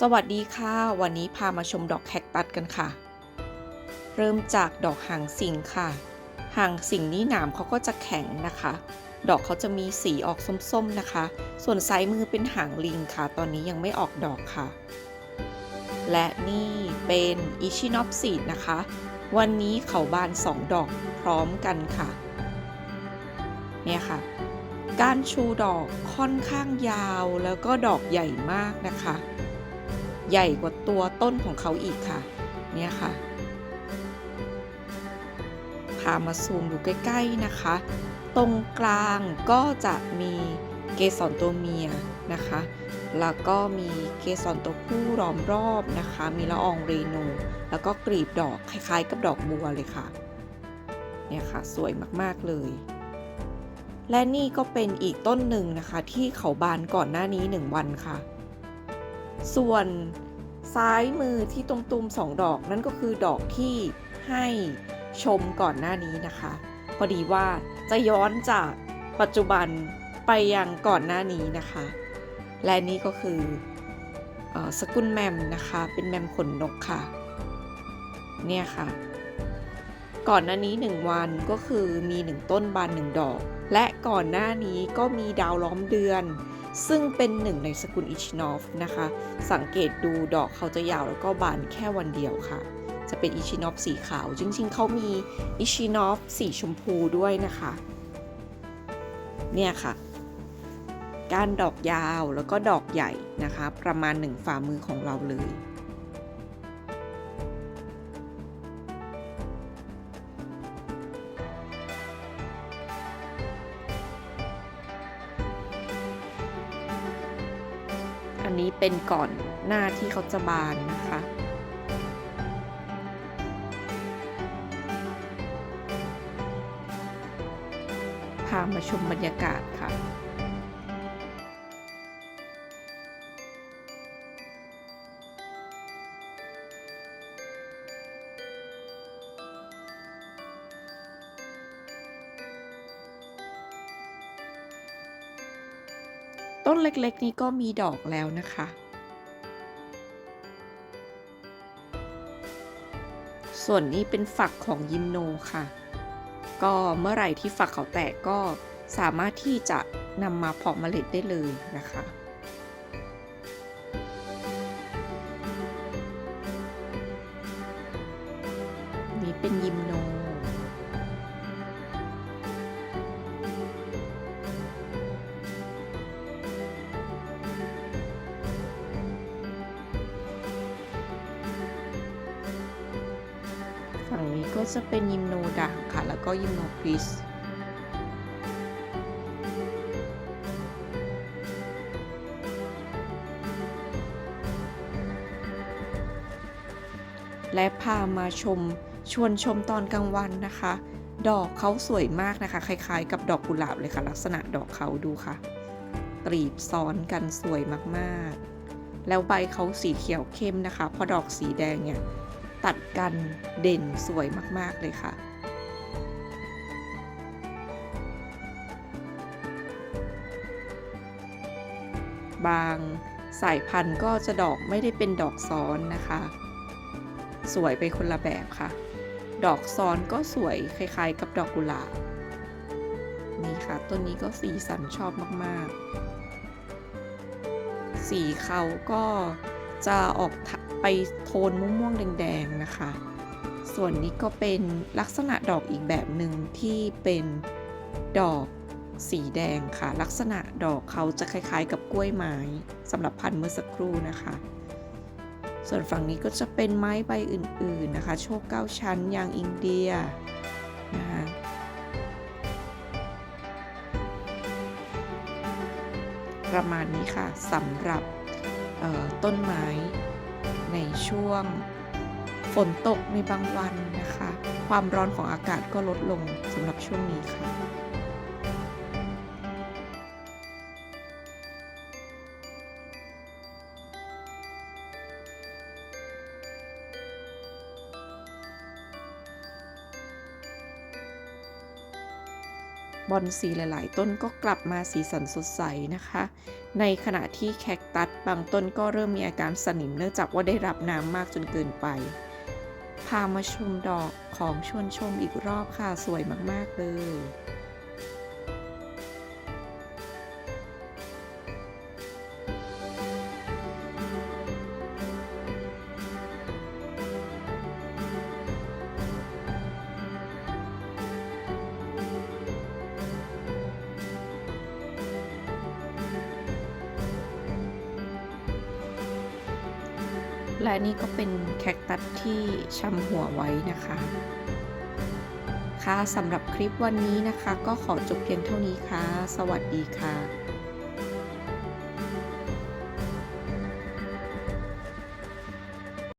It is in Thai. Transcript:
สวัสดีค่ะ วันนี้พามาชมดอกแคคตัสกันค่ะ เริ่มจากดอกหางสิงค่ะ หางสิงนี้หนามเขาก็จะแข็งนะคะ ดอกเขาจะมีสีออกส้มๆนะคะ ส่วนซ้ายมือเป็นหางลิงค่ะ ตอนนี้ยังไม่ออกดอกค่ะ และนี่เป็นอิชินอปซีดนะคะ วันนี้เขาบานสองดอกพร้อมกันค่ะ เนี่ยค่ะ การชูดอกค่อนข้างยาวแล้วก็ดอกใหญ่มากนะคะ ใหญ่กว่าตัวต้นของเขาอีกค่ะ เนี่ยค่ะ พามาซูมดูใกล้ ๆนะคะ ตรงกลางก็จะมีเกสรตัวเมียนะคะ แล้วก็มีเกสรตัวผู้ล้อมรอบนะคะ มีละอองเรนู แล้วก็กลีบดอกคล้ายๆ กับดอกบัวเลยค่ะ เนี่ยค่ะ สวยมากๆเลยและนี่ก็เป็นอีกต้นหนึ่งนะคะ ที่เขาบานก่อนหน้านี้ 1 วันค่ะ ส่วนซ้ายมือที่ตรงตูมสองดอกนั่นก็คือดอกที่ให้ชมก่อนหน้านี้นะคะ พอดีว่าจะย้อนจากปัจจุบันไปยังก่อนหน้านี้นะคะ และนี่ก็คือออสกุลแมมนะคะ เป็นแมมขนนกค่ะ เนี่ยค่ะ ก่อนหน้านี้ 1 วันก็คือมี 1 ต้นบาน 1 ดอก และก่อนหน้านี้ก็มีดาวล้อมเดือน ซึ่งเป็นหนึ่งในสกุลอิชนอฟนะคะ สังเกตดูดอกเขาจะยาวแล้วก็บานแค่วันเดียวค่ะ จะเป็นอิชินอฟสีขาว จริงๆ เขามีอิชินอฟสีชมพูด้วยนะคะ เนี่ยค่ะการดอกยาวแล้วก็ดอกใหญ่นะคะ ประมาณหนึ่งฝ่ามือของเราเลย นนี้เป็นก่อนหน้าที่เขาจะบานนะคะพามาชมบรรยากาศค่ะ ต้นเล็กๆ นี้ก็มีดอกแล้วนะคะ ส่วนนี้เป็นฝักของยิมโนค่ะ ก็เมื่อไหร่ที่ฝักเขาแตกก็สามารถที่จะนำมาเพาะเมล็ดได้เลยนะคะนี่เป็นยิมโน ฝั่งนี้ก็จะเป็นยิมโนด่างค่ะ แล้วก็ยิมโนคริสและพามาชมชวนชมตอนกลางวันนะคะ ดอกเขาสวยมากนะคะ คล้ายๆ กับดอกกุหลาบเลยค่ะ ลักษณะดอกเขาดูค่ะกลีบซ้อนกันสวยมากๆ แล้วใบเขาสีเขียวเข้มนะคะพราะดอกสีแดงเนี่ย ตัดกันเด่นสวยมาก ๆ เลยค่ะบางสายพันธุ์ก็จะดอกไม่ได้เป็นดอกซ้อนนะคะ สวยไปคนละแบบค่ะ ดอกซ้อนก็สวยคล้ายๆ กับดอกกุหลาบนี่ค่ะต้นนี้ก็สีสันชอบมากๆ สีเขาก็จะออก ไปโทนม่วงๆแดงๆนะคะ ส่วนนี้ก็เป็นลักษณะดอกอีกแบบหนึ่งที่เป็นดอกสีแดงค่ะ ลักษณะดอกเขาจะคล้ายๆ กับกล้วยไม้สำหรับพันธุ์เมื่อสักครู่นะคะ ส่วนฝั่งนี้ก็จะเป็นไม้ใบอื่นๆนะคะ โชคเก้าชั้นยางอินเดียนะคะประมาณนี้ค่ะสำหรับต้นไม้ ช่วง ฝนตกในบางวันนะคะ ความร้อนของอากาศก็ลดลงสำหรับช่วงนี้ค่ะ บอนสีหลาย ๆ ต้นก็กลับมาสีสันสดใสนะคะ ในขณะที่แคคตัสบางต้นก็เริ่มมีอาการสนิมเนื่องจากว่าได้รับน้ำมากจนเกินไป พามาชมดอกของชวนชมอีกรอบค่ะ สวยมาก ๆ เลย และนี่ก็เป็นแคคตัสที่ชำหัวไว้นะคะ ค่ะสำหรับคลิปวันนี้นะคะ ก็ขอจบเพียงเท่านี้ค่ะ สวัสดีค่ะ